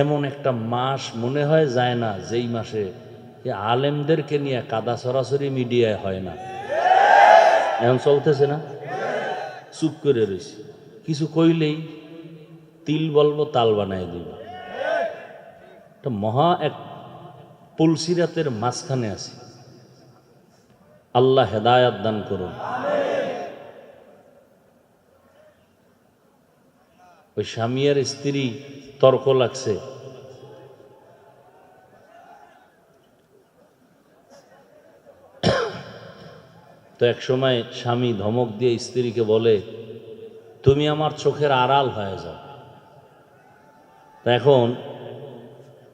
এমন একটা মাস মনে হয় যায় না, যেই মাসে আলেমদেরকে নিয়ে কাদা সরাসরি মিডিয়ায় হয় না। এখন চলতেছে না? চুপ করে রয়েছে কিছু কইলেই তিল বলব, তাল বানাই দিব। একটা মহা এক পুলসিরাতের মাঝখানে আছে। আল্লাহ হেদায়াত দান করুন। ওই স্বামী আর স্ত্রী তর্ক লাগছে। তো এক সময় স্বামী ধমক দিয়ে স্ত্রীকে বলে, তুমি আমার চোখের আড়াল হয়ে যাও। এখন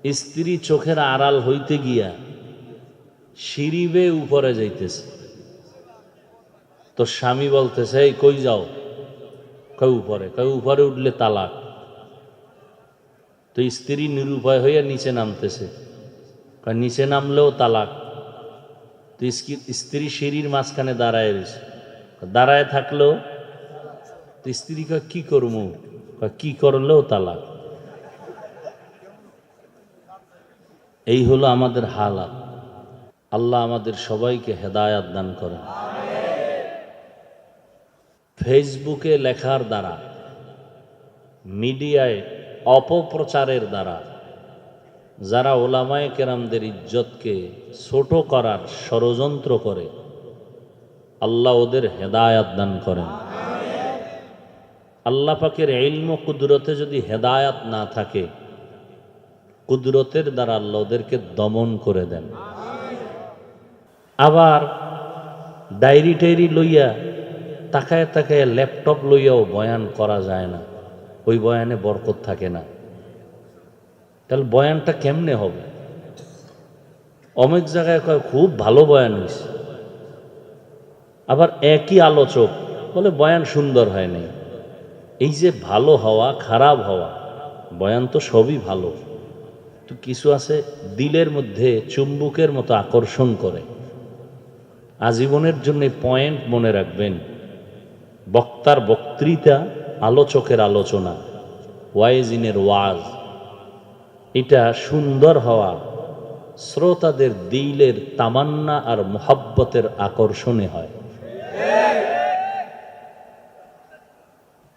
স্ত্রী চোখের আড়াল হইতে গিয়া সিঁড়িবে উপরে যাইতেছে। তো স্বামী বলতেছে, এই কই যাও? কই উপরে। কই উপরে উঠলে তালাক। তো স্ত্রী নিরুপায় হইয়া নিচে নামতেছে। কয় নিচে নামলেও তালাক। তো স্ত্রী সিঁড়ির মাঝখানে দাঁড়ায় রয়েছে। দাঁড়ায় থাকলেও তো স্ত্রী কি করব কয়, কি করলেও তালাক। এই হলো আমাদের হালাত। আল্লাহ আমাদের সবাইকে হেদায়াত দান করেন। ফেসবুকে লেখার দ্বারা, মিডিয়ায় অপপ্রচারের দ্বারা যারা ওলামায়ে কেরামদের ইজ্জতকে ছোট করার ষড়যন্ত্র করে, আল্লাহ ওদের হেদায়াত দান করেন। আল্লাহ পাকের ইলম কুদরতে যদি হেদায়াত না থাকে, কুদরতের দ্বারা আল্লাহ ওদেরকে দমন করে দেন। আবার ডায়েরি টায়েরি লইয়া, তাকায় তাকায় ল্যাপটপ লইয়াও বয়ান করা যায় না। ওই বয়ানে বরকত থাকে না। তাহলে বয়ানটা কেমনে হবে? অনেক জায়গায় কয়, খুব ভালো বয়ান হয়েছে আবার একই আলোচক বলে, বয়ান সুন্দর হয় নাই। এই যে ভালো হওয়া, খারাপ হওয়া, বয়ান তো সবই ভালো। তো কিছু আছে দিলের মধ্যে চুম্বুকের মতো আকর্ষণ করে। আজীবনের জন্য পয়েন্ট মনে রাখবেন, বক্তার বক্তৃতা আলোচকের আলোচনা। ওয়াইজিনের ওয়াজ। এটা সুন্দর হওয়া শ্রোতাদের দিলের তামান্না আর মোহাব্বতের আকর্ষণে হয়।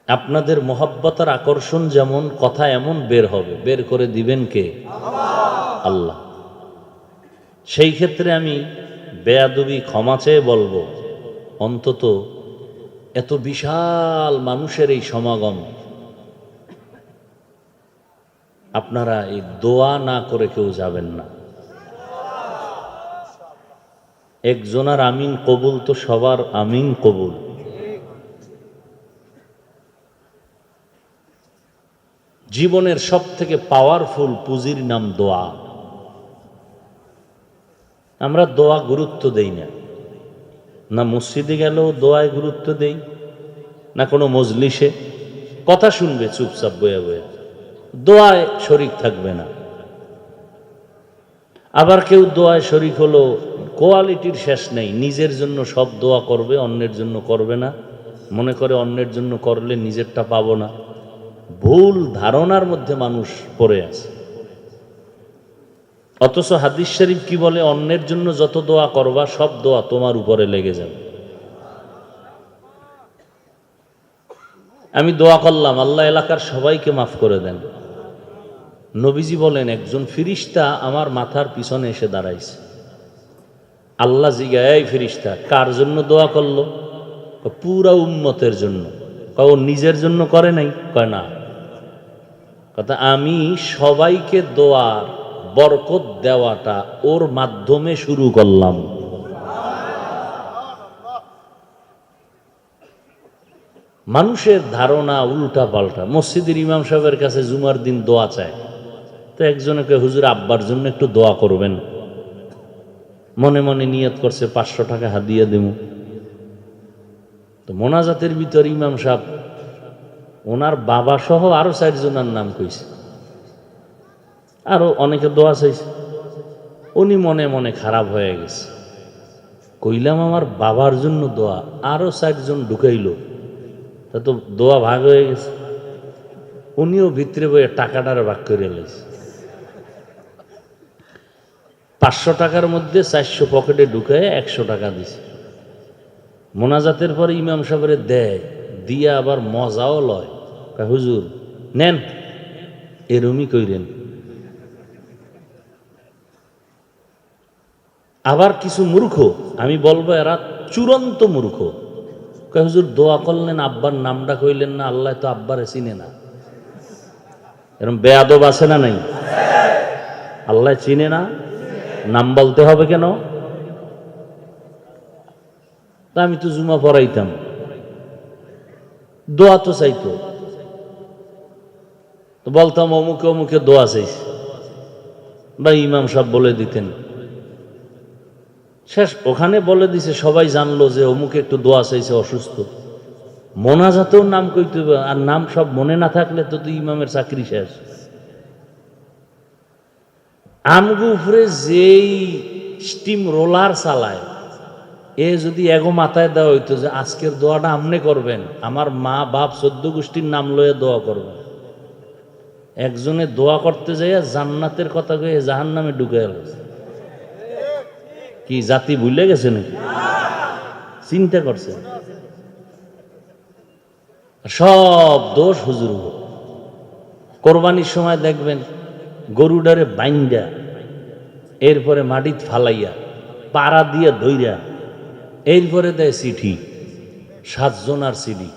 আপনাদের মোহাব্বতের আকর্ষণ যেমন, কথা এমন বের হবে। বের করে দিবেন কে? আল্লাহ। সেই ক্ষেত্রে আমি বেয়াদুবি ক্ষমা চেয়ে বলব, অন্তত এত বিশাল মানুষের এই সমাগম। আপনারা এই দোয়া না করে কেউ যাবেন না। একজনার আমিন কবুল তো সবার আমিন কবুল। জীবনের সব থেকে পাওয়ারফুল পুঁজির নাম দোয়া। আমরা দোয়া গুরুত্ব দেই না। না মসজিদে গেলেও দোয়ায় গুরুত্ব দেই, না কোনো মজলিসে। কথা শুনবে চুপচাপ বয়ে বয়ে। দোয়ায় শরিক থাকবে না। আবার কেউ দোয়ায় শরিক হলো কোয়ালিটির শেষ নেই, নিজের জন্য সব দোয়া করবে, অন্যের জন্য করবে না। মনে করে অন্যের জন্য করলে নিজেরটা পাবো না। ভুল ধারণার মধ্যে মানুষ পড়ে আছে। অথচ হাদিস শরীফ কি বলে? অন্যের জন্য যত দোয়া করবা, সব দোয়া তোমার উপরে লেগে যাবে। আমি দোয়া করলাম, আল্লাহ এলাকার সবাইকে মাফ করে দেন। নবীজি বলেন, একজন ফিরিস্তা আমার মাথার পিছনে এসে দাঁড়াইছে। আল্লাহ জিগা এই ফিরিস্তা, কার জন্য দোয়া করল? পুরা উম্মতের জন্য। ও নিজের জন্য করে নাই? কয়, না। কথা, আমি সবাইকে দোয়ার বরকত দেওয়াটা ওর মাধ্যমে শুরু করলাম। মানুষের ধারণা উল্টা পাল্টা মসজিদের ইমাম সাহেবের কাছে জুমার দিন দোয়া চায়। তো একজনকে হুজুর আব্বার জন্য একটু দোয়া করবেন। মনে মনে নিয়ত করছে, পাঁচশো টাকা হাদিয়া দেব। তো মোনাজাতের ভিতর ইমাম সাহেব, ওনার বাবা সহ আরও চারজনের নাম কইছে। আরও অনেকে দোয়া চাইছে। উনি মনে মনে খারাপ হয়ে গেছে। কইলাম, আমার বাবার জন্য দোয়া আরও চারজন ঢুকাইলো। তা তো দোয়া ভাগ হয়ে গেছে। উনিও ভিতরে বইয়ে টাকাটার ভাগ করে লেছে পাঁচশো টাকার মধ্যে চারশো পকেটে ঢুকায় একশো টাকা দিছে। মোনাজাতের পরে ইমাম সাহেবের দেয়, দিয়ে আবার মজাও লয়। হুজুর, নেন। এরমই কইরেন। আবার কিছু মূর্খ, আমি বলব এরা চূড়ান্ত মূর্খ। হুজুর, দোয়া করলেন, আব্বার নামটা কইলেন না, আল্লাহ তো আব্বারে চিনে না। এরকম বেয়াদব আছে না নাই? আল্লাহ চিনে না? নাম বলতে হবে কেন? তা আমি তো জুমা পড়াইতাম। দোয়া তো চাইতো। তো বলতাম, অমুকে অমুকে দোয়া চাইছে বা ইমাম সাহেব বলে দিতেন শেষ, ওখানে বলে দিছে, সবাই জানলো যে অমুকে একটু দোয়া চাইছে, অসুস্থ। মোনাজাতেও নাম কইতে আর নাম সব মনে না থাকলে তো তুই ইমামের চাকরি শেষ। আমগু উপরে যেই স্টিম রোলার চালায়, এ যদি এগো মাথায় দেওয়া হইতো যে আজকের দোয়াটা আমনে করবেন, আমার মা বাপ চোদ্দ গোষ্ঠীর নাম লয়ে দোয়া করবেন একজনে দোয়া করতে যাইয়া জান্নাতের কথা কয়ে জাহান নামে ঢুকে গেল কি জাতি ভুলে গেছে নাকি? চিন্তা করছে। সব দোষ হুজুর কোরবানির সময় দেখবেন গরুডারে বাইন্দা, এরপরে মাটিত ফালাইয়া, পাড়া দিয়া দইরা, এরপরে দেয় চিঠি, সাতজনার চিঠি,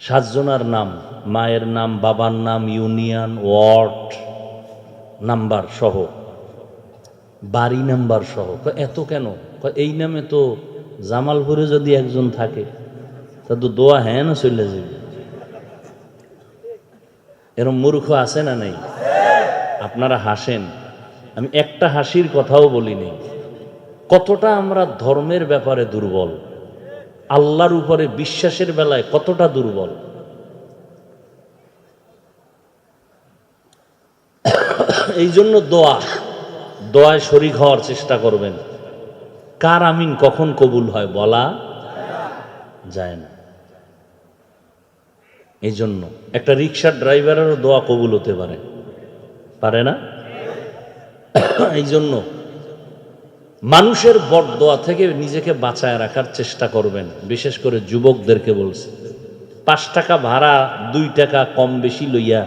সাতজনার নাম, মায়ের নাম, বাবার নাম, ইউনিয়ন, ওয়ার্ড, নাম্বার সহ। বাড়ি নাম্বার সহ। এত কেন? এই নামে তো জামালপুরে যদি একজন থাকে, তা তো দোয়া হ্যাঁ না চলে যাবে। এরম মূর্খ আছে না নাই? আপনারা হাসেন। আমি একটা হাসির কথাও বলিনি কতটা আমরা ধর্মের ব্যাপারে দুর্বল, আল্লাহর উপরে বিশ্বাসের বেলায় কতটা দুর্বল। এই জন্য দোয়া। দোয়ায় শরিক হওয়ার চেষ্টা করবেন। কার আমিন কখন কবুল হয় বলা যায় না। এই জন্য একটা রিক্সার ড্রাইভারেরও দোয়া কবুল হতে পারে। পারে না? এই জন্য মানুষের বট দোয়া থেকে নিজেকে বাঁচায় রাখার চেষ্টা করবেন। বিশেষ করে যুবকদেরকে বলছে। পাঁচ টাকা ভাড়া, দুই টাকা কম বেশি লইয়া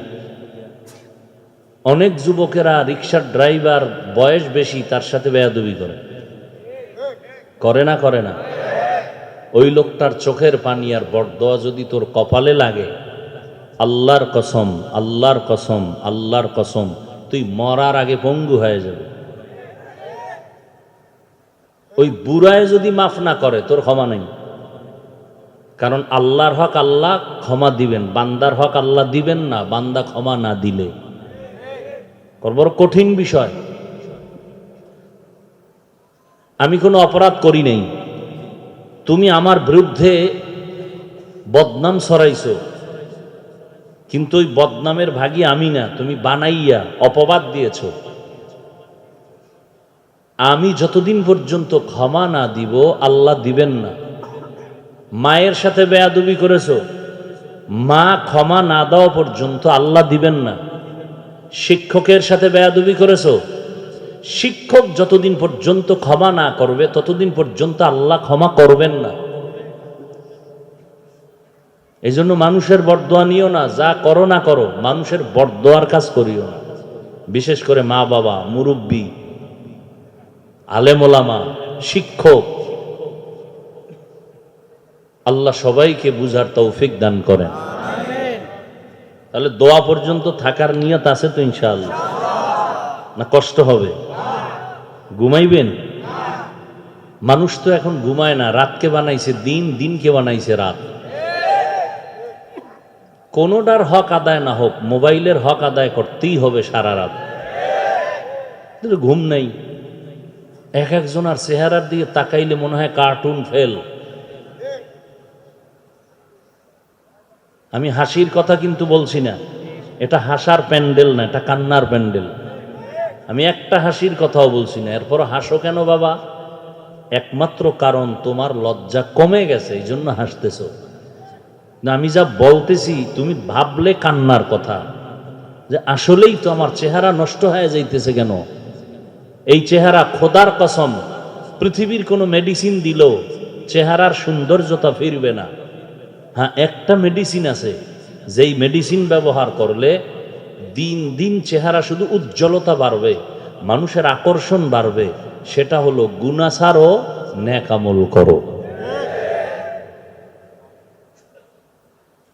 অনেক যুবকেরা রিক্সার ড্রাইভার বয়স বেশি তার সাথে বেয়াদুবি করে। করে না করে না। ওই লোকটার চোখের পানি আর বটদোয়া যদি তোর কপালে লাগে, আল্লাহর কসম আল্লাহর কসম আল্লাহর কসম, তুই মরার আগে পঙ্গু হয়ে যাবে। ওই বুড়ায় যদি মাফ না করে, তোর ক্ষমা নেই। কারণ আল্লাহর হক আল্লাহ ক্ষমা দিবেন, বান্দার হক আল্লাহ দিবেন না, বান্দা ক্ষমা না দিলে। বড় বড় কঠিন বিষয়। আমি কোনো অপরাধ করি নাই। তুমি আমার বিরুদ্ধে বদনাম ছড়াইছো। কিন্তু ওই বদনামের ভাগি আমি না, তুমি বানাইয়া অপবাদ দিয়েছ। আমি যতদিন পর্যন্ত ক্ষমা না দিব, আল্লাহ দিবেন না। মায়ের সাথে বেয়াদবি করেছ। মা ক্ষমা না দেওয়া পর্যন্ত আল্লাহ দিবেন না। শিক্ষকের সাথে বেয়াদবি করেছ? শিক্ষক যতদিন পর্যন্ত ক্ষমা না করবে, ততদিন পর্যন্ত আল্লাহ ক্ষমা করবেন না। এই জন্য মানুষের বরদোয়া নিও না, যা করো না করো, মানুষের বরদোয়ার কাজ করিও না। বিশেষ করে মা বাবা, মুরব্বী, আলেমোলামা, শিক্ষক। আল্লাহ সবাইকে বুঝার তৌফিক দান করেন। তাহলে দোয়া পর্যন্ত থাকার নিয়ত আছে তো ইনশাআল্লাহ। না কষ্ট হবে? ঘুমাইবেন? মানুষ তো এখন ঘুমায় না, রাতকে বানাইছে দিন, দিনকে বানাইছে রাত। কোনোটার হক আদায় না হোক, মোবাইলের হক আদায় করতেই হবে সারা রাত। ঘুম নাই। এক একজনের চেহারার দিকে তাকাইলে মনে হয় কার্টুন ফেল আমি হাসির কথা কিন্তু বলছি না। এটা হাসার প্যান্ডেল না, এটা কান্নার প্যান্ডেল। আমি একটা হাসির কথাও বলছি না। এরপর হাসো কেন বাবা? একমাত্র কারণ তোমার লজ্জা কমে গেছে, এই জন্য হাসতেছ। না, আমি যা বলতেছি, তুমি ভাবলে কান্নার কথা। যে আসলেই তো আমার চেহারা নষ্ট হয়ে যাইতেছে কেন? এই চেহারা খোদার কসম, পৃথিবীর কোনো মেডিসিন দিল চেহারার সৌন্দর্যতা ফিরবে না। হ্যাঁ একটা মেডিসিন আছে। যেই মেডিসিন ব্যবহার করলে দিন দিন চেহারা শুধু উজ্জ্বলতা বাড়বে, মানুষের আকর্ষণ বাড়বে। সেটা হলো গুনাসার ও ন্যাকামল করো।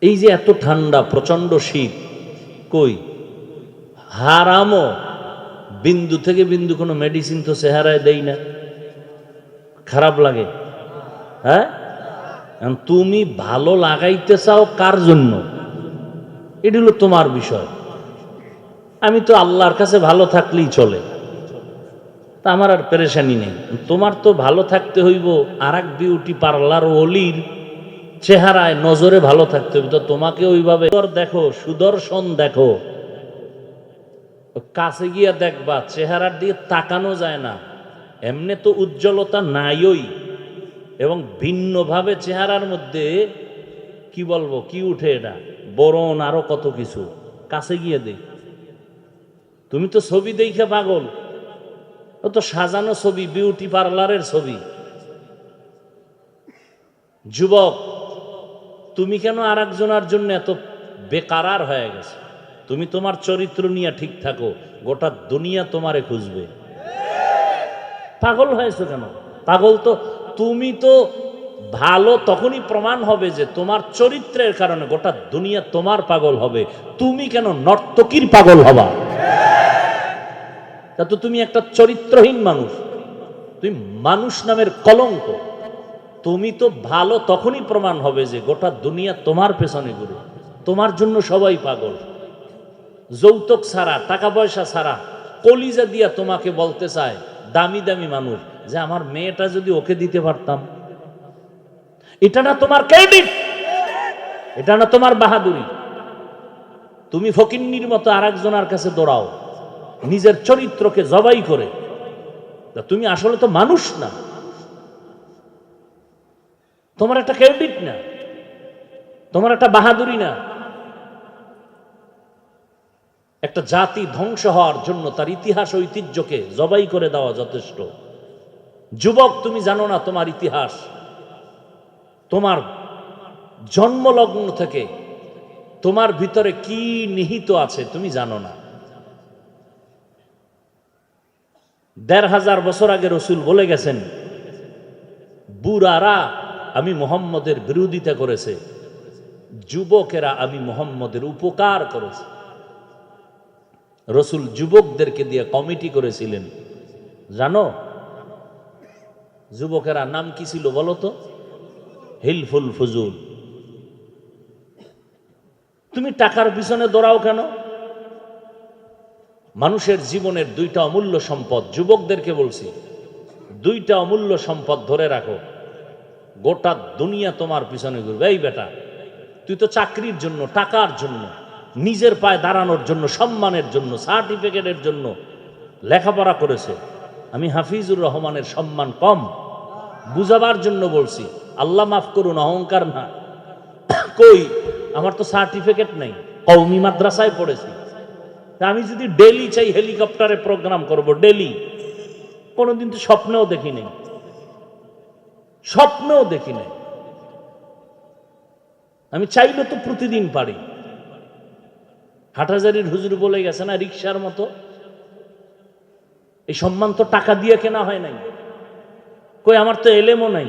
এই যে এত ঠান্ডা প্রচণ্ড শীত, কই? হারামও বিন্দু থেকে বিন্দু কোনো মেডিসিন তো চেহারায় দেই না। খারাপ লাগে। হ্যাঁ? তুমি ভালো লাগাইতে চাও কার জন্য? এটি হলো তোমার বিষয়। আমি তো আল্লাহর কাছে ভালো থাকলেই চলে। তা আমার আর পেরেশানি নেই। তোমার তো ভালো থাকতে হইব আর এক বিউটি পার্লার অলির চেহারায় নজরে ভালো থাকতে হবে তো তোমাকে ওইভাবে দেখো, সুদর্শন দেখো। কাছে গিয়া দেখবা, চেহারার দিকে তাকানো যায় না। এমনি তো উজ্জ্বলতা নাইই এবং ভিন্নভাবে চেহারার মধ্যে, কি বলব, কি উঠে এটা? বরণ আরও কত কিছু। কাছে গিয়ে দেখ। তুমি তো ছবি দেখে পাগল। ও তো সাজানো ছবি, বিউটি পার্লারের ছবি। যুবক, তুমি কেন আর একজনের জন্য এত বেকারার হয়ে গেছে? তুমি তোমার চরিত্র নিয়ে ঠিক থাকো। গোটা দুনিয়া তোমারে খুঁজবে। পাগল হয়েছো কেন? পাগল তো তুমি তো ভালো তখনই প্রমাণ হবে যে তোমার চরিত্রের কারণে গোটা দুনিয়া তোমার পাগল হবে। তুমি কেন নর্তকীর পাগল হবা? তা তো তুমি একটা চরিত্রহীন মানুষ। তুমি মানুষ নামের কলঙ্ক। তুমি তো ভালো তখনই প্রমাণ হবে যে গোটা দুনিয়া তোমার পেছনে ঘুরে। তোমার জন্য সবাই পাগল। যৌতুক ছাড়া, টাকা পয়সা ছাড়া, কলিজা দিয়া তোমাকে বলতে চায় দামি দামি মানুষ। যে আমার মেয়েটা যদি ওকে দিতে পারতাম, এটা না তোমার ক্রেডিট, এটা না তোমার বাহাদুরি। তুমি ফকিন্নির মতো আর একজনের কাছে দৌড়াও, নিজের চরিত্রকে জবাই করে। তুমি আসলে তো মানুষ না। তোমার একটা ক্রেডিট না, তোমার একটা বাহাদুরি না। একটা জাতি ধ্বংস হওয়ার জন্য তার ইতিহাস ঐতিহ্যকে জবাই করে দেওয়া যথেষ্ট। যুবক, তুমি জানো না তোমার ইতিহাস। তোমার জন্মলগ্ন থেকে তোমার ভিতরে কি নিহিত আছে, তুমি জানো না। দেড় হাজার বছর আগে রসুল বলে গেছেন, বুড়ারা আমি মোহাম্মদের বিরোধিতা করেছে, যুবকেরা আমি মোহাম্মদের উপকার করেছে। রসুল যুবকদেরকে দিয়ে কমিটি করেছিলেন। জানো যুবকেরা নাম কি ছিল বলো তো? হিলফুল ফুজুল। তুমি টাকার পিছনে দৌড়াও কেন? মানুষের জীবনের দুইটা অমূল্য সম্পদ, যুবকদেরকে বলছি, দুইটা অমূল্য সম্পদ ধরে রাখো। গোটা দুনিয়া তোমার পিছনে ঘুরবে। এই বেটা, তুই তো চাকরির জন্য, টাকার জন্য, নিজের পায়ে দাঁড়ানোর জন্য, সম্মানের জন্য, সার্টিফিকেটের জন্য লেখাপড়া করেছে। আমি হাফিজুর রহমানের সম্মান কম। বুঝাবার জন্য বলছি, আল্লাহ মাফ করুন, অহংকার না। কই? আমার তো সার্টিফিকেট নেই। কৌমি মাদ্রাসায় পড়েছি। আমি যদি ডেলি চাই হেলিকপ্টারে প্রোগ্রাম করব, ডেলি। কোনোদিন তো স্বপ্নেও দেখি নেই। স্বপ্নেও দেখি নাই। আমি চাইলে তো প্রতিদিন পারি। হাটাজারির হুজুর বলে গেছে না রিক্সার মতো এই সম্মান তো টাকা দিয়ে কেনা হয় নাই। কই, আমার তো এলেমও নাই।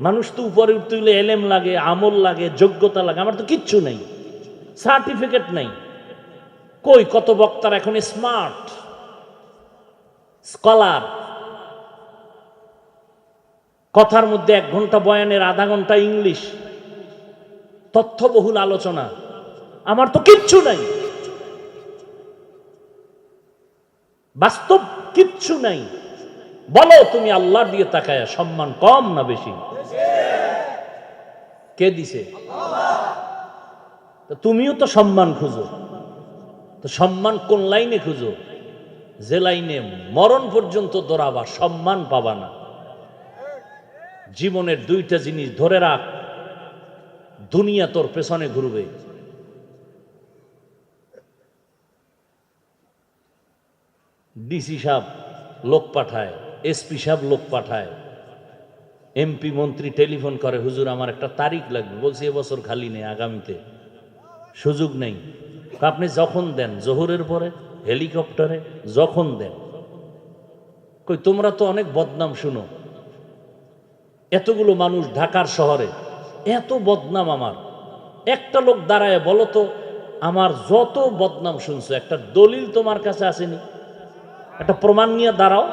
মানুষ তো উপরে উঠতে গেলে এলেম লাগে, আমল লাগে, যোগ্যতা লাগে, আমার তো কিচ্ছু নাই। সার্টিফিকেট নাই। কই, কত বক্তার এখন স্মার্ট, স্কলার। কথার মধ্যে এক ঘণ্টা বয়ানের আধা ঘণ্টা ইংলিশ। তথ্যবহুল আলোচনা। আমার তো কিচ্ছু নাই। বাস্তব কিচ্ছু নাই। বলো তুমি আল্লাহ দিয়ে তাকায় সম্মান কম না বেশি? কে দিছে? তুমিও তো সম্মান খুঁজো। তো সম্মান কোন লাইনে খুঁজো? যে লাইনে মরণ পর্যন্ত দৌড়াবা, সম্মান পাবা না। জীবনের দুইটা জিনিস ধরে রাখ। দুনিয়া তোর পেছনে ঘুরবে। ডিসি সাহেব লোক পাঠায়, এসপি সাহেব লোক পাঠায়। এমপি মন্ত্রী টেলিফোন করে, হুজুর, আমার একটা তারিখ লাগবে। বলছি এবছর খালি নেই, আগামীতে। সুযোগ নেই। আপনি যখন দেন, জোহরের পরে, হেলিকপ্টারে, যখন দেন। কই, তোমরা তো অনেক বদনাম শুনো। এতগুলো মানুষ ঢাকার শহরে, এত বদনাম আমার। একটা লোক দাঁড়ায়, বলো তো, আমার যত বদনাম শুনছো, একটা দলিল তোমার কাছে আসেনি? একটা প্রমাণ নিয়ে দাঁড়াও।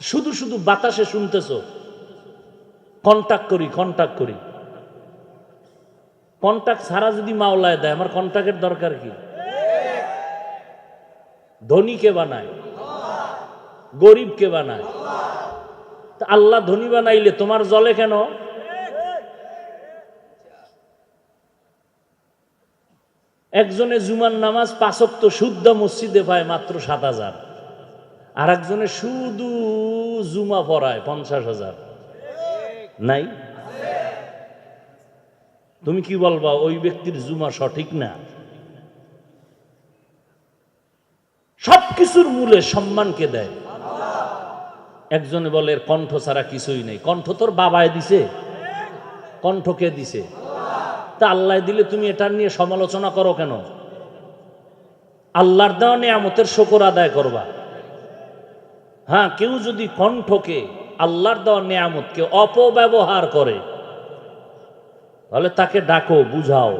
শুধু শুধু বাতাসে শুনতেছো। কন্টাক্ট করি কন্ট্যাক্ট করি। কন্টাক্ট ছাড়া যদি মাওলায় দেয়, আমার কন্টাক্টের দরকার কি? ধনীকে বানায়? গরিবকে বানায়? আল্লাহ ধনী বানাইলে তোমার জলে কেন? একজনে জুমার নামাজ পাঁচক্ত শুদ্ধ মসজিদে পায় মাত্র সাত হাজার। আর একজনে শুধু জুমা পড়ায় পঞ্চাশ হাজার। নাই? তুমি কি বলবা, ওই ব্যক্তির জুমা সঠিক না? সবকিছুর মূলে সম্মানকে দেয়? একজনে বলে কণ্ঠ ছাড়া কিছুই নেই। কণ্ঠ তোর বাবায় দিছে? কণ্ঠ কে দিছে? তা আল্লাহ দিলে তুমি এটা নিয়ে সমালোচনা করো কেন? আল্লাহর দেওয়া নিয়ামতের শকর আদায় করবা। হ্যাঁ কেউ যদি কণ্ঠকে আল্লাহর দেওয়া নিয়ামতকে অপব্যবহার করে, তাহলে তাকে ডাকো, বুঝাও।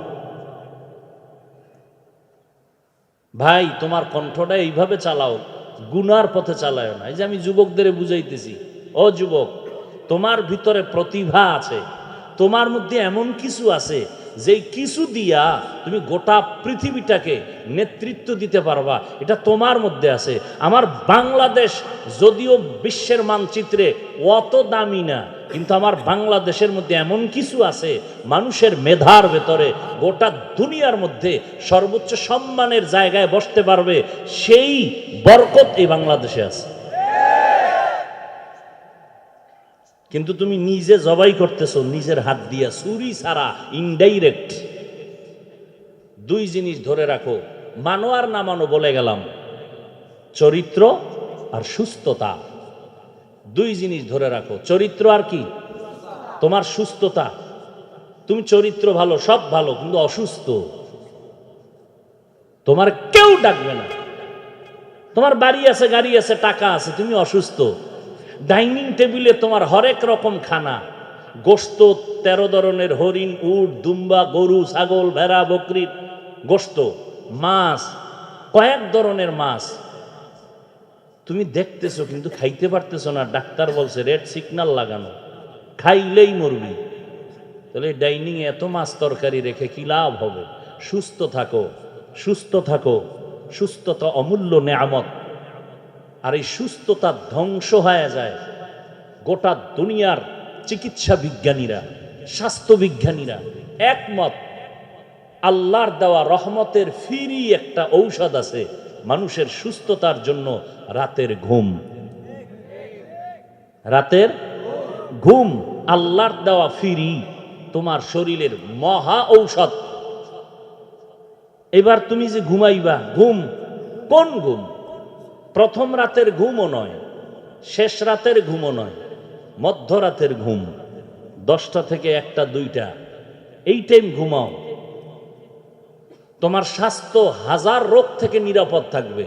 ভাই, তোমার কণ্ঠটা এইভাবে চালাও, গুনার পথে চালায় না। এই যে আমি যুবকদের বুঝাইতেছি, ও যুবক, তোমার ভিতরে প্রতিভা আছে, তোমার মধ্যে এমন কিছু আছে যেই কিছু দিয়া তুমি গোটা পৃথিবীটাকে নেতৃত্ব দিতে পারবা, এটা তোমার মধ্যে আছে। আমার বাংলাদেশ যদিও বিশ্বের মানচিত্রে অত দামি না, কিন্তু আমার বাংলাদেশের মধ্যে এমন কিছু আছে, মানুষের মেধার ভেতরে গোটা দুনিয়ার মধ্যে সর্বোচ্চ সম্মানের জায়গায় বসতে পারবে, সেই বরকত এই বাংলাদেশে আছে। কিন্তু তুমি নিজে জবাই করতেছো, নিজের হাত দিয়া। চুরি ছাড়া ইনডাইরেক্ট দুই জিনিস ধরে রাখো, মানো আর না মানো বলে গেলাম। চরিত্র আর সুস্থতা। দুই জিনিস ধরে রাখো, চরিত্র আর কি? তোমার সুস্থতা। তুমি চরিত্র ভালো, সব ভালো, কিন্তু অসুস্থ। তোমার কেউ ডাকবে না। তোমার বাড়ি আছে, গাড়ি আছে, টাকা আছে, তুমি অসুস্থ। ডাইনিং টেবিলে তোমার হরেক রকম খানা। গোস্ত তেরো ধরনের হরিণ, উট, দুম্বা, গরু, ছাগল, ভেড়া বকরির গোস্ত মাছ, কয়েক ধরনের মাছ। তুমি দেখতেছো কিন্তু খাইতে পারতেছো না। ডাক্তার বলছে রেড সিগনাল লাগানো। খাইলেই মরবি। তাহলে ডাইনিংয়ে এত মাছ তরকারি রেখে কি লাভ হবে? সুস্থ থাকো সুস্থ থাকো। সুস্থতা অমূল্য নেয়ামত। আর এই সুস্থতা ধ্বংস হয়ে যায়। গোটা দুনিয়ার চিকিৎসা বিজ্ঞানীরা, স্বাস্থ্য বিজ্ঞানীরা একমত, আল্লাহর দেওয়া রহমতের ফিরি একটা ঔষধ আছে মানুষের সুস্থতার জন্য রাতের ঘুম। রাতের ঘুম, আল্লাহর দেওয়া ফিরি, তোমার শরীরের মহা ঔষধ। এবার তুমি যে ঘুমাইবা, ঘুম কোন ঘুম? প্রথম রাতের ঘুমও নয়, শেষ রাতের ঘুমও নয়, মধ্যরাতের ঘুম, দশটা থেকে একটা, দুইটা। এই টাইম ঘুমাও। তোমার স্বাস্থ্য হাজার রোগ থেকে নিরাপদ থাকবে।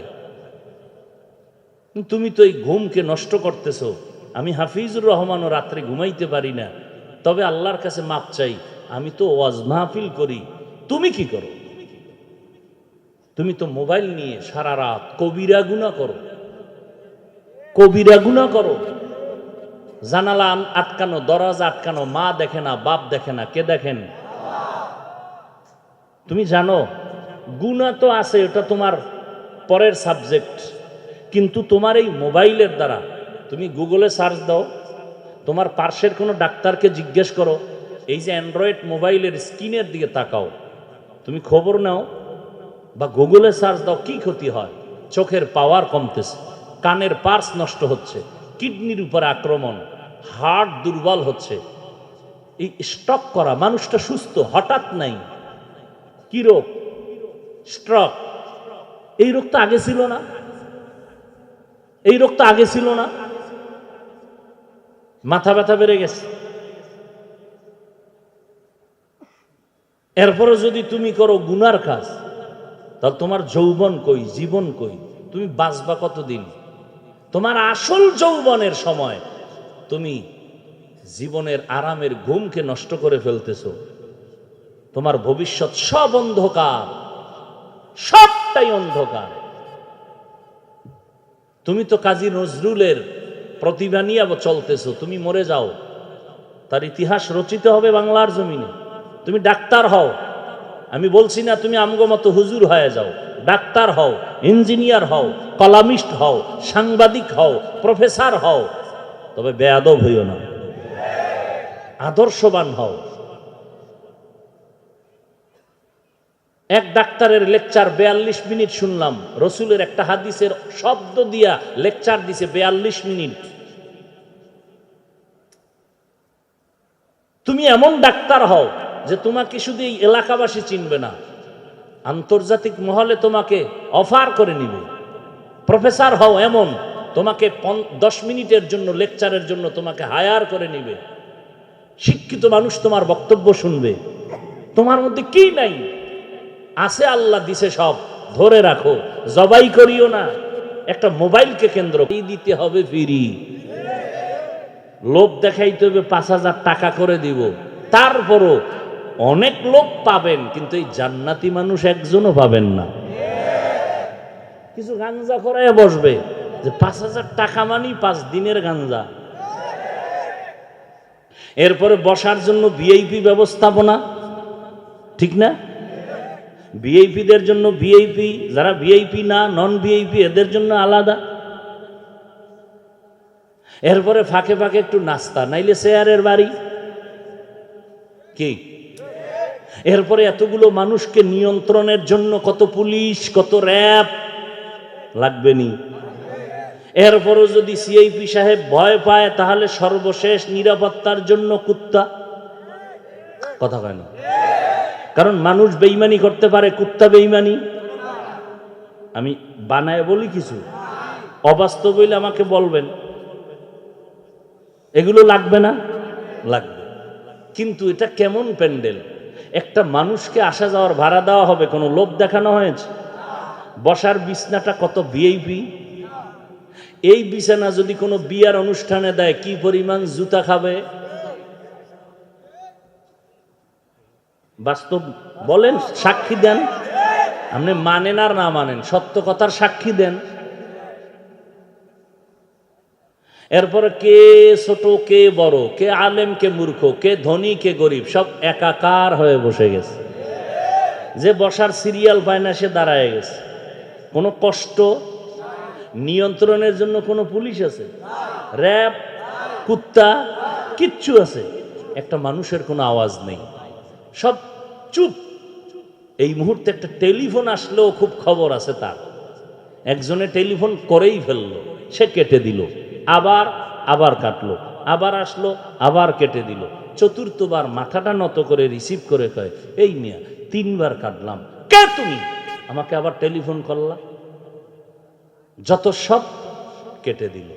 তুমি তো এই ঘুমকে নষ্ট করতেছ। আমি হাফিজুর রহমানও রাত্রে ঘুমাইতে পারি না। তবে আল্লাহর কাছে মাপ চাই। আমি তো ওয়াজ মাহফিল করি। তুমি কি করো? তুমি তো মোবাইল নিয়ে সারা রাত কবিরা গুণা করো। কবিরা গুণা করো। জানালা আটকানো, দরজা আটকানো, মা দেখে না, বাপ দেখে না, কে দেখেন? তুমি জানো, গুণা তো আছে, ওটা তোমার পরের সাবজেক্ট। কিন্তু তোমার এই মোবাইলের দ্বারা, তুমি গুগলে সার্চ দাও, তোমার পার্শ্বের কোনো ডাক্তারকে জিজ্ঞেস করো, এই যে অ্যান্ড্রয়েড মোবাইলের স্ক্রিনের দিকে তাকাও। তুমি খবর নাও বা গুগলে সার্চ দাও কি ক্ষতি হয়, চোখের পাওয়ার কমতেছে, কানের পার্স নষ্ট হচ্ছে, কিডনির উপর আক্রমণ হার্ট দুর্বল হচ্ছে, এই স্টক করা, মানুষটা সুস্থ, হঠাৎ নাই, কি রোগ? স্ট্রক। এই রোগ তো আগে ছিল না। এই রোগ তো আগে ছিল না। মাথা ব্যথা বেড়ে গেছে। এরপরে যদি তুমি করো গুনার কাজ তাহলে তোমার যৌবন কই, জীবন কই? তুমি বাঁচবা কতদিন? তোমার আসল যৌবনের সময় তুমি জীবনের আরামের ঘুমকে নষ্ট করে ফেলতেছ। তোমার ভবিষ্যৎ সব অন্ধকার, সবটাই অন্ধকার। তুমি তো কাজী নজরুলের প্রতিভা নিয়ে চলতেছ, তুমি মরে যাও। তার ইতিহাস রচিত হবে বাংলার জমিনে। তুমি ডাক্তার হও। আমি বলছি না তুমি আমগো মতো হুজুর হয়ে যাও, ডাক্তার হও, ইঞ্জিনিয়ার হও, কলামিস্ট হও, সাংবাদিক হও, প্রফেসর হও। তবে বেয়াদব হইও না। আদর্শবান হও। এক ডাক্তারের লেকচার বেয়াল্লিশ মিনিট শুনলাম, রসুলের একটা হাদিসের শব্দ দিয়া লেকচার দিছে বেয়াল্লিশ মিনিট। তুমি এমন ডাক্তার হও যে তোমাকে শুধু এই এলাকাবাসী চিনবে না, আন্তর্জাতিক মহলে তোমাকে অফার করে নিবে। প্রফেসর হও এমন, তোমাকে দশ মিনিটের জন্য, লেকচারের জন্য তোমাকে হায়ার করে নিবে। শিক্ষিত মানুষ তোমার বক্তব্য শুনবে। তোমার মধ্যে কি নাই? আছে আল্লাহ দিছে সব, ধরে রাখো, জবাই করিও না। একটা মোবাইলকে কেন্দ্র দিতে হবে ফিরি। লোভ দেখাইতে হবে, পাঁচ হাজার টাকা করে দিব। তারপরও অনেক লোক পাবেন, কিন্তু এই জান্নাতি মানুষ একজনও পাবেন না। কিছু গাঞ্জা করে বসবে, যে পাঁচ হাজার টাকা মানি পাঁচ দিনের গাঞ্জা। এরপরে বসার জন্য ভিআইপি ব্যবস্থাপনা, ঠিক না? ভিআইপিদের জন্য ভিআইপি, যারা ভিআইপি না, নন ভিআইপি, এদের জন্য আলাদা। এরপরে ফাঁকে ফাঁকে একটু নাস্তা, নাইলে শেয়ারের বাড়ি। কি? এরপরে এতগুলো মানুষকে নিয়ন্ত্রণের জন্য কত পুলিশ, কত র্যাব লাগবে নি এরপরও যদি সিআইপি সাহেব ভয় পায়, তাহলে সর্বশেষ নিরাপত্তার জন্য কুত্তা? কথা কয় না। কারণ মানুষ বেইমানি করতে পারে, কুত্তা বেইমানি আমি বানায় বলি কিছু? অবাস্তব হইলে আমাকে বলবেন। এগুলো লাগবে না? লাগবে। কিন্তু এটা কেমন প্যান্ডেল? একটা মানুষকে আসা যাওয়ার ভাড়া দেওয়া হবে, কোনো লোভ দেখানো হয়েছে? বসার বিছনাটা কত ভিআইপি এই বিছানা যদি কোনো বিয়ার অনুষ্ঠানে দেয়, কি পরিমাণ জুতা খাবে? বাস্তব বলেন, সাক্ষী দেন? আপনি মানেন আর না মানেন, সত্য কথার সাক্ষী দেন। এরপরে কে ছোট, কে বড়, কে আলেম, কে মূর্খ, কে ধনী, কে গরিব, সব একাকার হয়ে বসে গেছে। যে বসার সিরিয়াল পায় না, সে দাঁড়ায় গেছে। কোনো কষ্ট? নিয়ন্ত্রণের জন্য কোনো পুলিশ আছে? র্যাব? কুত্তা? কিচ্ছু আছে। একটা মানুষের কোনো আওয়াজ নেই। সব চুপ। এই মুহূর্তে একটা টেলিফোন আসলেও খুব খবর আছে তার। একজনে টেলিফোন করেই ফেলল। সে কেটে দিল। আবার আবার কাটলো, আবার আসলো, আবার কেটে দিল। চতুর্থবার মাথাটা নত করে রিসিভ করে কয়, এই মিয়া, তিনবার কাটলাম। কে তুমি? আমাকে আবার টেলিফোন করলা। যত সব কেটে দিল।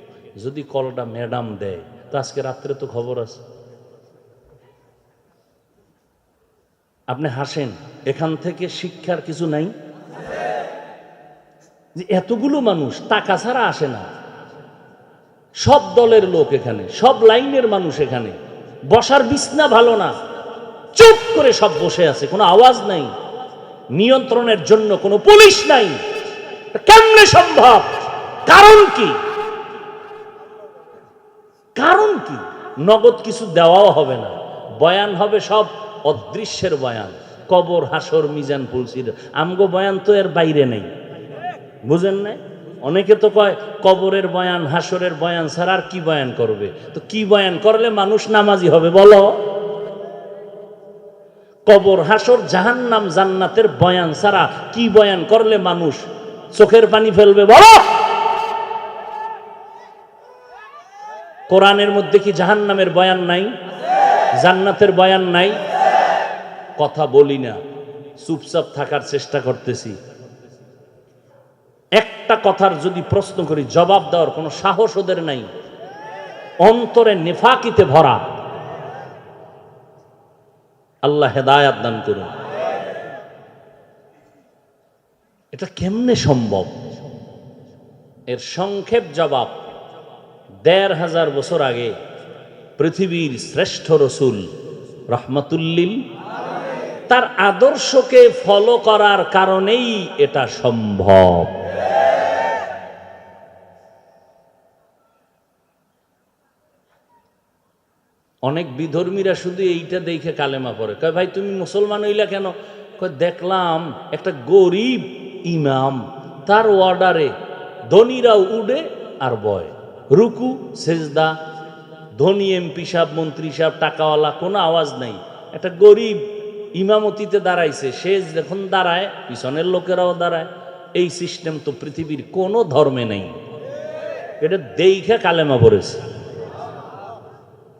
যদি কলটা ম্যাডাম দেয়, তো আজকে রাত্রে তো খবর আছে। আপনি হাসেন, এখান থেকে শিক্ষার কিছু নাই? যে এতগুলো মানুষ, টাকা ছাড়া আসে না। সব দলের লোক এখানে, সব লাইনের মানুষ এখানে। বসার বিছনা ভালো না। চুপ করে সব বসে আছে, কোনো আওয়াজ নাই। নিয়ন্ত্রণের জন্য কোনো পুলিশ নাই। কেমনে সম্ভব? কারণ কি? কারণ কি? নগদ কিছু দেওয়াও হবে না। বয়ান হবে সব অদৃশ্যের বয়ান। কবর, হাসর, মিজান পুলসির আমগো বয়ান তো এর বাইরে নেই। বুঝেন না অনেকে তো কয়, কবরের বয়ান, হাসরের বয়ান ছাড়া আর কি বয়ান করবে? তো কি বয়ান করলে মানুষ নামাজি হবে বলো? কবর, হাসর, জাহান্নাম, জান্নাতের বয়ান ছাড়া কি বয়ান করলে মানুষ চোখের পানি ফেলবে বলো? কোরআনের মধ্যে কি জাহান্নামের বয়ান নাই? জান্নাতের বয়ান নাই? কথা বলি না, চুপচাপ থাকার চেষ্টা করতেছি। একটা কথার যদি প্রশ্ন করি, জবাব দেওয়ার কোনো সাহস ওদের নাই। অন্তরে নেফাকিতে ভরা। আল্লাহ হেদায়াত দান করুন। এটা কেমনে সম্ভব? এর সংক্ষেপ জবাব, দেড় হাজার বছর আগে পৃথিবীর শ্রেষ্ঠ রসুল রহমতুল্লিল, তার আদর্শকে ফলো করার কারণেই এটা সম্ভব। অনেক বিধর্মীরা শুধু এইটা দেখে কালেমা পড়ে। কয়, ভাই, তুমি মুসলমান হইলা কেন? কয়, দেখলাম একটা গরিব ইমাম, তার অর্ডারে ধনীরাও উডে আর বয়। রুকু, সেজদা, ধনী এমপি সাহেব, মন্ত্রী সাহেব, টাকাওয়ালা, কোনো আওয়াজ নাই। একটা গরিব ইমামতিতে দাঁড়াইছে, সে যখন দাঁড়ায়, পিছনের লোকেরাও দাঁড়ায়। এই সিস্টেম তো পৃথিবীর কোনো ধর্মে নেই। এটা দেখে কালেমা পড়েছে।